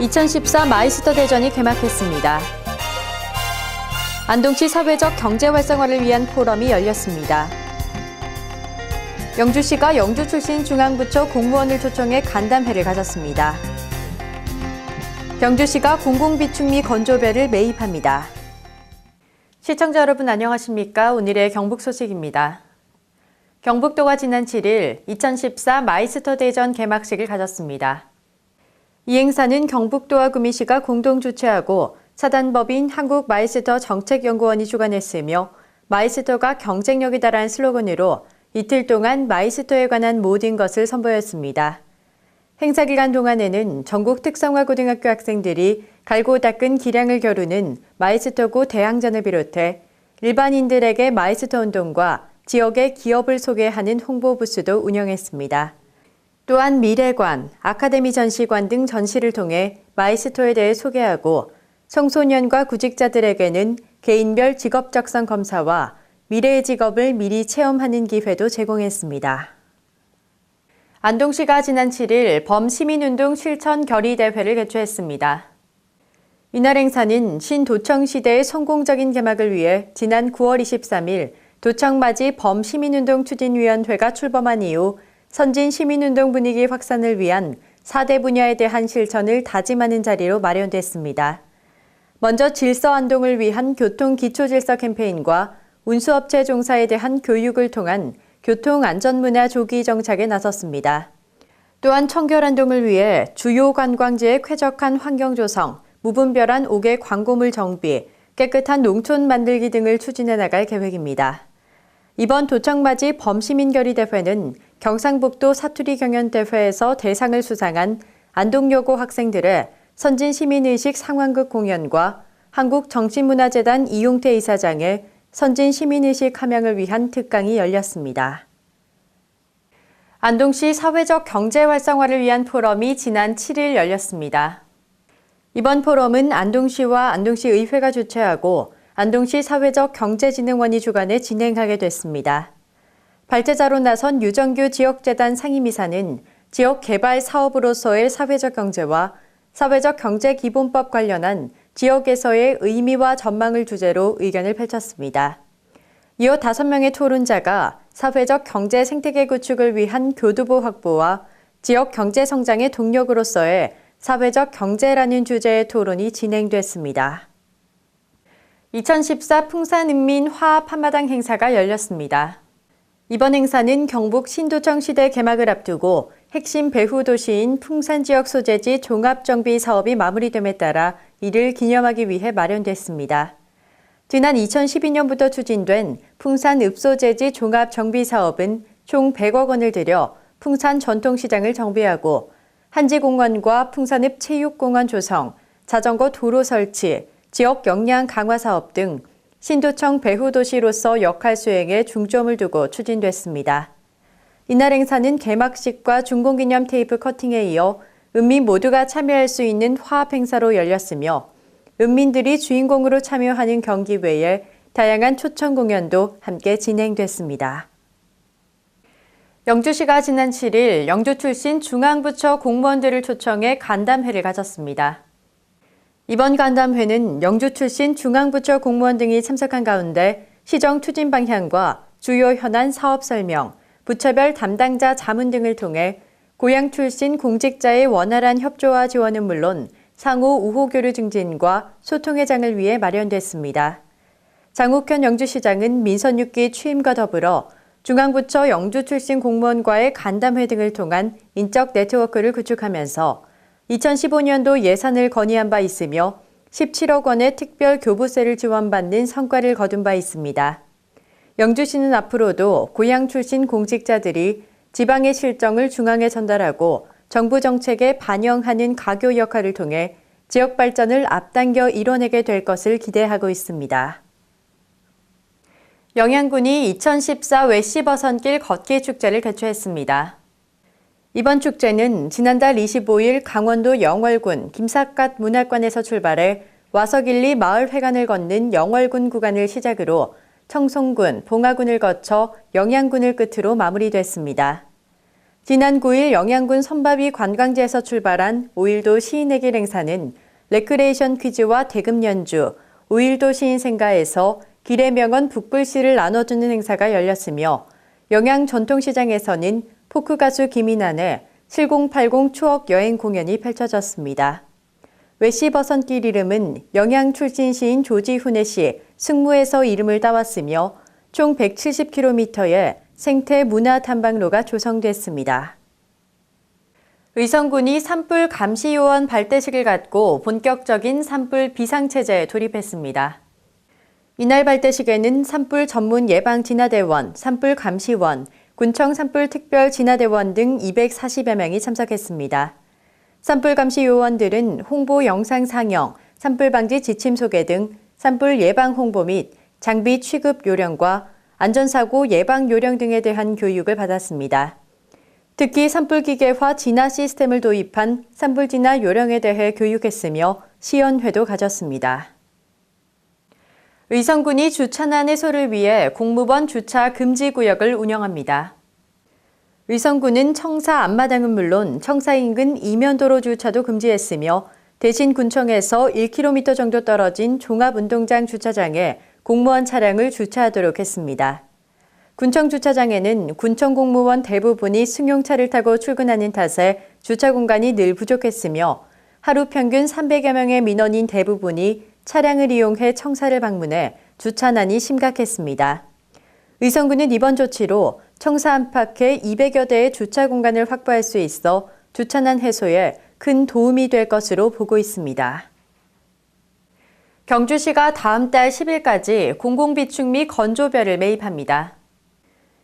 2014 마이스터 대전이 개막했습니다. 안동시 사회적 경제 활성화를 위한 포럼이 열렸습니다. 영주시가 영주 출신 중앙부처 공무원을 초청해 간담회를 가졌습니다. 경주시가 공공비축미 건조배를 매입합니다. 시청자 여러분 안녕하십니까? 오늘의 경북 소식입니다. 경북도가 지난 7일 2014 마이스터 대전 개막식을 가졌습니다. 이 행사는 경북도와 구미시가 공동 주최하고 사단법인 한국마이스터 정책연구원이 주관했으며 마이스터가 경쟁력이다라는 슬로건으로 이틀 동안 마이스터에 관한 모든 것을 선보였습니다. 행사 기간 동안에는 전국 특성화 고등학교 학생들이 갈고 닦은 기량을 겨루는 마이스터고 대항전을 비롯해 일반인들에게 마이스터 운동과 지역의 기업을 소개하는 홍보 부스도 운영했습니다. 또한 미래관, 아카데미 전시관 등 전시를 통해 마이스토에 대해 소개하고 청소년과 구직자들에게는 개인별 직업 적성 검사와 미래의 직업을 미리 체험하는 기회도 제공했습니다. 안동시가 지난 7일 범시민운동 실천 결의대회를 개최했습니다. 이날 행사는 신도청 시대의 성공적인 개막을 위해 지난 9월 23일 도청맞이 범시민운동 추진위원회가 출범한 이후 선진 시민운동 분위기 확산을 위한 4대 분야에 대한 실천을 다짐하는 자리로 마련됐습니다. 먼저 질서 안동을 위한 교통 기초질서 캠페인과 운수업체 종사에 대한 교육을 통한 교통 안전문화 조기 정착에 나섰습니다. 또한 청결안동을 위해 주요 관광지의 쾌적한 환경 조성, 무분별한 옥외 광고물 정비, 깨끗한 농촌 만들기 등을 추진해 나갈 계획입니다. 이번 도청맞이 범시민결의 대회는 경상북도 사투리 경연대회에서 대상을 수상한 안동여고 학생들의 선진 시민의식 상황극 공연과 한국정신문화재단 이용태 이사장의 선진 시민의식 함양을 위한 특강이 열렸습니다. 안동시 사회적 경제 활성화를 위한 포럼이 지난 7일 열렸습니다. 이번 포럼은 안동시와 안동시 의회가 주최하고 안동시 사회적 경제진흥원이 주관해 진행하게 됐습니다. 발제자로 나선 유정규 지역재단 상임이사는 지역 개발 사업으로서의 사회적 경제와 사회적 경제 기본법 관련한 지역에서의 의미와 전망을 주제로 의견을 펼쳤습니다. 이어 다섯 명의 토론자가 사회적 경제 생태계 구축을 위한 교두보 확보와 지역 경제 성장의 동력으로서의 사회적 경제라는 주제의 토론이 진행됐습니다. 2014 풍산은민 화합 한마당 행사가 열렸습니다. 이번 행사는 경북 신도청 시대 개막을 앞두고 핵심 배후 도시인 풍산 지역 소재지 종합 정비 사업이 마무리됨에 따라 이를 기념하기 위해 마련됐습니다. 지난 2012년부터 추진된 풍산 읍소재지 종합 정비 사업은 총 100억 원을 들여 풍산 전통시장을 정비하고 한지공원과 풍산읍 체육공원 조성, 자전거 도로 설치, 지역 역량 강화 사업 등 신도청 배후 도시로서 역할 수행에 중점을 두고 추진됐습니다. 이날 행사는 개막식과 중공기념 테이프 커팅에 이어 은민 모두가 참여할 수 있는 화합 행사로 열렸으며 은민들이 주인공으로 참여하는 경기 외에 다양한 초청 공연도 함께 진행됐습니다. 영주시가 지난 7일 영주 출신 중앙부처 공무원들을 초청해 간담회를 가졌습니다. 이번 간담회는 영주 출신 중앙부처 공무원 등이 참석한 가운데 시정 추진 방향과 주요 현안 사업 설명, 부처별 담당자 자문 등을 통해 고향 출신 공직자의 원활한 협조와 지원은 물론 상호 우호 교류 증진과 소통의 장을 위해 마련됐습니다. 장욱현 영주시장은 민선 6기 취임과 더불어 중앙부처 영주 출신 공무원과의 간담회 등을 통한 인적 네트워크를 구축하면서 2015년도 예산을 건의한 바 있으며 17억 원의 특별 교부세를 지원받는 성과를 거둔 바 있습니다. 영주시는 앞으로도 고향 출신 공직자들이 지방의 실정을 중앙에 전달하고 정부 정책에 반영하는 가교 역할을 통해 지역 발전을 앞당겨 이뤄내게 될 것을 기대하고 있습니다. 영양군이 2014 외시버선길 걷기 축제를 개최했습니다. 이번 축제는 지난달 25일 강원도 영월군 김삿갓 문화관에서 출발해 와서길리 마을회관을 걷는 영월군 구간을 시작으로 청송군, 봉화군을 거쳐 영양군을 끝으로 마무리됐습니다. 지난 9일 영양군 선바위 관광지에서 출발한 5일도 시인의 행사는 레크레이션 퀴즈와 대금 연주, 5일도 시인 생가에서 길의 명언 북불씨를 나눠주는 행사가 열렸으며 영양 전통시장에서는 포크 가수 김인환의 7080 추억 여행 공연이 펼쳐졌습니다. 외시 버선길 이름은 영양 출신 시인 조지훈의 시 승무에서 이름을 따왔으며 총 170km의 생태 문화 탐방로가 조성됐습니다. 의성군이 산불 감시 요원 발대식을 갖고 본격적인 산불 비상체제에 돌입했습니다. 이날 발대식에는 산불 전문 예방 진화대원, 산불 감시원, 군청 산불 특별 진화대원 등 240여 명이 참석했습니다. 산불 감시 요원들은 홍보 영상 상영, 산불 방지 지침 소개 등 산불 예방 홍보 및 장비 취급 요령과 안전사고 예방 요령 등에 대한 교육을 받았습니다. 특히 산불기계화 진화 시스템을 도입한 산불진화 요령에 대해 교육했으며 시연회도 가졌습니다. 의성군이 주차난 해소를 위해 공무원 주차 금지 구역을 운영합니다. 의성군은 청사 앞마당은 물론 청사 인근 이면도로 주차도 금지했으며 대신 군청에서 1km 정도 떨어진 종합운동장 주차장에 공무원 차량을 주차하도록 했습니다. 군청 주차장에는 군청 공무원 대부분이 승용차를 타고 출근하는 탓에 주차 공간이 늘 부족했으며 하루 평균 300여 명의 민원인 대부분이 차량을 이용해 청사를 방문해 주차난이 심각했습니다. 의성군은 이번 조치로 청사 안팎에 200여 대의 주차 공간을 확보할 수 있어 주차난 해소에 큰 도움이 될 것으로 보고 있습니다. 경주시가 다음 달 10일까지 공공비축 및 건조별을 매입합니다.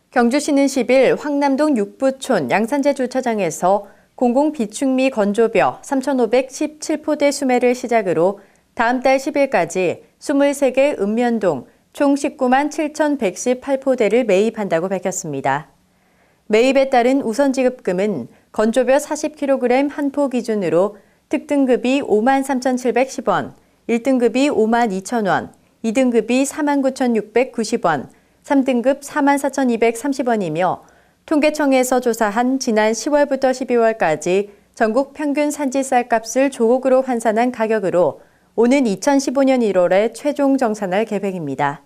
경주시는 10일 황남동 육부촌 양산제 주차장에서 공공비축 및 건조벼 3,517포대 수매를 시작으로 다음 달 10일까지 23개 읍면동 총 19만 7,118포대를 매입한다고 밝혔습니다. 매입에 따른 우선 지급금은 건조벼 40kg 한 포 기준으로 특등급이 5만 3,710원, 1등급이 5만 2천원, 2등급이 4만 9,690원, 3등급 4만 4,230원이며 통계청에서 조사한 지난 10월부터 12월까지 전국 평균 산지 쌀값을 조곡으로 환산한 가격으로 오는 2015년 1월에 최종 정산할 계획입니다.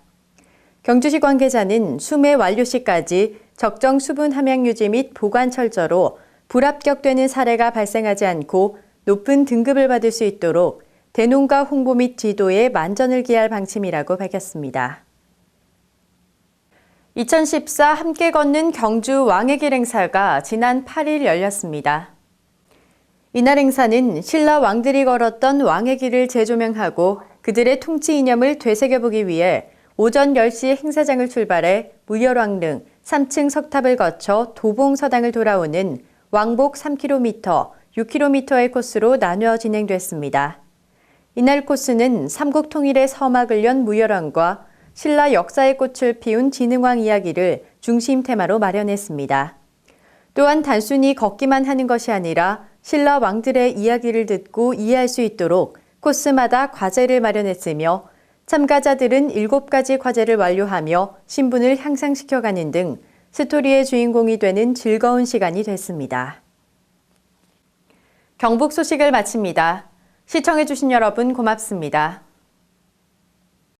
경주시 관계자는 수매 완료 시까지 적정 수분 함량 유지 및 보관 철저로 불합격되는 사례가 발생하지 않고 높은 등급을 받을 수 있도록 대농가 홍보 및 지도에 만전을 기할 방침이라고 밝혔습니다. 2014 함께 걷는 경주 왕의 길 행사가 지난 8일 열렸습니다. 이날 행사는 신라 왕들이 걸었던 왕의 길을 재조명하고 그들의 통치 이념을 되새겨보기 위해 오전 10시 행사장을 출발해 무열왕릉 3층 석탑을 거쳐 도봉서당을 돌아오는 왕복 3km, 6km의 코스로 나누어 진행됐습니다. 이날 코스는 삼국 통일의 서막을 연 무열왕과 신라 역사의 꽃을 피운 진흥왕 이야기를 중심 테마로 마련했습니다. 또한 단순히 걷기만 하는 것이 아니라 신라 왕들의 이야기를 듣고 이해할 수 있도록 코스마다 과제를 마련했으며 참가자들은 7가지 과제를 완료하며 신분을 향상시켜가는 등 스토리의 주인공이 되는 즐거운 시간이 됐습니다. 경북 소식을 마칩니다. 시청해주신 여러분 고맙습니다.